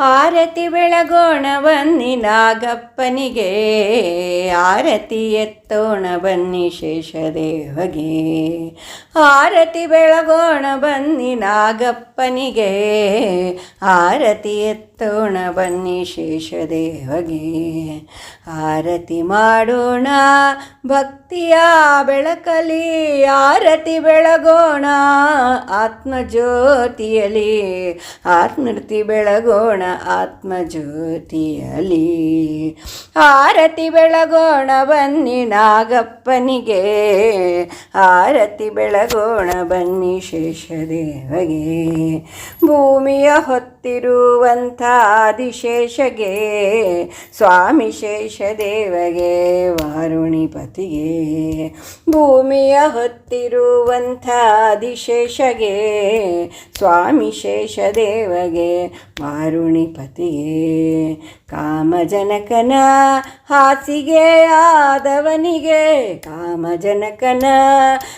ಆರತಿ ಬೆಳಗೋಣ ಬನ್ನಿ ನಾಗಪ್ಪನಿಗೆ. ಆರತಿ ಎತ್ತೋಣ ಬನ್ನಿ ಶೇಷದೇವಗೆ. ಆರತಿ ಬೆಳಗೋಣ ಬನ್ನಿ ನಾಗಪ್ಪನಿಗೆ. ಆರತಿ ಎತ್ತೋಣ ಬನ್ನಿ ಶೇಷದೇವಗೆ. ಆರತಿ ಮಾಡೋಣ ಭಕ್ತಿಯ ಬೆಳಕಲಿ. ಆರತಿ ಬೆಳಗೋಣ ಆತ್ಮಜ್ಯೋತಿಯಲಿ. ಆತ್ಮೃತಿ ಬೆಳಗೋಣ ಆತ್ಮಜ್ಯೋತಿಯಲಿ ಆರತಿ ಬೆಳಗೋಣ ಬನ್ನಿ ನಾಗಪ್ಪನಿಗೆ. ಆರತಿ ಬೆಳಗೋಣ ಬನ್ನಿ ಶೇಷದೇವಗೆ. ಭೂಮಿಯ ಹೊತ್ತಿರುವಂಥ ಆದಿಶೇಷಗೆ, ಸ್ವಾಮಿ ಶೇಷದೇವಗೆ, ವಾರುಣಿಪತಿಗೆ. ಭೂಮಿಯ ಹೊತ್ತಿರುವಂಥ ಆದಿಶೇಷಗೆ, ಸ್ವಾಮಿ ಶೇಷದೇವಗೆ ವಾರುಣಿಪತಿಗೆ ಕಾಮಜನಕನ ಹಾಸಿಗೆ ಆದವನಿಗೆ, ಕಾಮಜನಕನ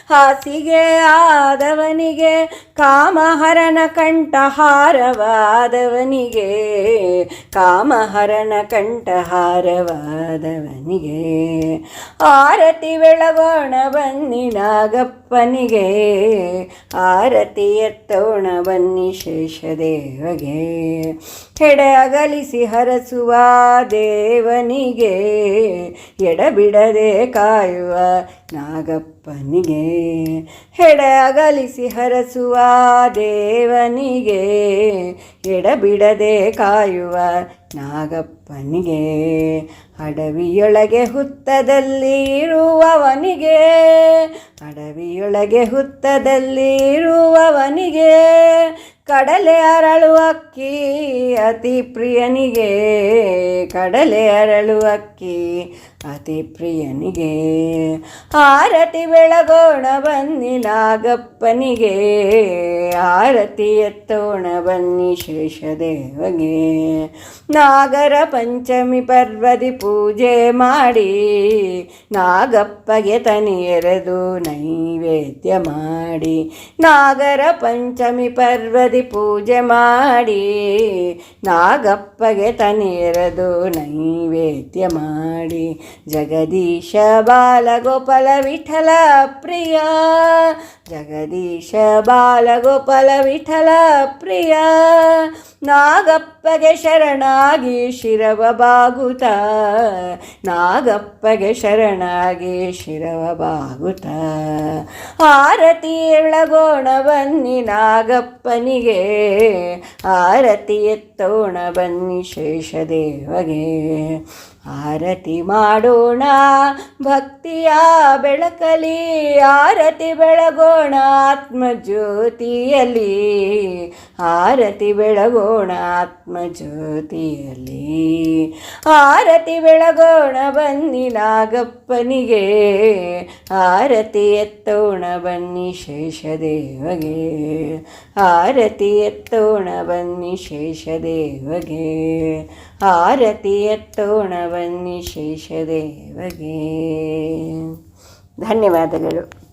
ಹಾಸಿಗೆ ಆದವನಿಗೆ ಕಾಮಹರನ ಕಂಠಹಾರವಾದವನಿಗೆ, ಕಾಮಹರಣ ಕಂಠಹಾರವಾದವನಿಗೆ, ಆರತಿ ಬೆಳಗೋಣ ಬನ್ನಿ ನಾಗಪ್ಪನಿಗೆ, ಆರತಿ ಎತ್ತೋಣ ಬನ್ನಿ ಶೇಷದೇವಗೆ, ಹೆಡೆ ಅಗಲಿಸಿ ಹರಸುವ ದೇವನಿಗೆ ಎಡಬಿಡದೆ ಕಾಯುವ ನಾಗಪ್ಪನಿಗೆ ಹೆಡೆ ಅಗಲಿಸಿ ಹರಸುವ ದೇವನಿಗೆ ಎಡಬಿಡದೆ ಕಾಯುವ ನಾಗಪ್ಪನಿಗೆ ಅಡವಿಯೊಳಗೆ ಹುತ್ತದಲ್ಲಿ ಇರುವವನಿಗೆ ಅಡವಿಯೊಳಗೆ ಹುತ್ತದಲ್ಲಿ ಇರುವವನಿಗೆ ಕಡಲೆ ಅರಳುವಕ್ಕಿ ಅತಿ ಪ್ರಿಯನಿಗೆ ಕಡಲೆ ಅರಳುವಕ್ಕಿ ಅತಿ ಪ್ರಿಯನಿಗೆ ಆರತಿ ಬೆಳಗೋಣ ಬನ್ನಿ ನಾಗಪ್ಪನಿಗೆ. ಆರತಿ ಎತ್ತೋಣ ಬನ್ನಿ ಶೇಷದೇವಗೆ. ನಾಗರ ಪಂಚಮಿ ಪರ್ವದಿ ಪೂಜೆ ಮಾಡಿ ನಾಗಪ್ಪಗೆ ತನಿಯರೆದು ನೈವೇದ್ಯ ಮಾಡಿ ನಾಗರ ಪಂಚಮಿ ಪರ್ವದಿ ಪೂಜೆ ಮಾಡಿ ನಾಗಪ್ಪಗೆ ತನಿಯರೆದು ನೈವೇದ್ಯ ಮಾಡಿ జగదీశ బాలగోపాల విఠల ప్రియా. జగదీశ బాలగోపాల విఠల ప్రియా. ನಾಗಪ್ಪಗೆ ಶರಣಾಗಿ ಶಿರವ ಬಾಗುತ. ನಾಗಪ್ಪಗೆ ಶರಣಾಗಿ ಶಿರವ ಬಾಗುತ. ಆರತಿ ಎಳಗೋಣ ಬನ್ನಿ ನಾಗಪ್ಪನಿಗೆ. ಆರತಿ ಎತ್ತೋಣ ಬನ್ನಿ ಶೇಷದೇವಗೆ. ಆರತಿ ಮಾಡೋಣ ಭಕ್ತಿಯ ಬೆಳಕಲಿ. ಆರತಿ ಬೆಳಗೋಣ ಆತ್ಮಜ್ಯೋತಿಯಲ್ಲಿ. ಆರತಿ ಬೆಳಗೋಣ ಆತ್ಮಜ್ಯೋತಿಯಲ್ಲಿ ಆರತಿ ಬೆಳಗೋಣ ಬನ್ನಿ ನಾಗಪ್ಪನಿಗೆ. ಆರತಿ ಎತ್ತೋಣ ಬನ್ನಿ ಶೇಷದೇವಗೆ. ಆರತಿ ಎತ್ತೋಣ ಬನ್ನಿ ಶೇಷದೇವಗೆ. ಆರತಿ ಎತ್ತೋಣ ಬನ್ನಿ ಶೇಷದೇವಗೆ. ಧನ್ಯವಾದಗಳು.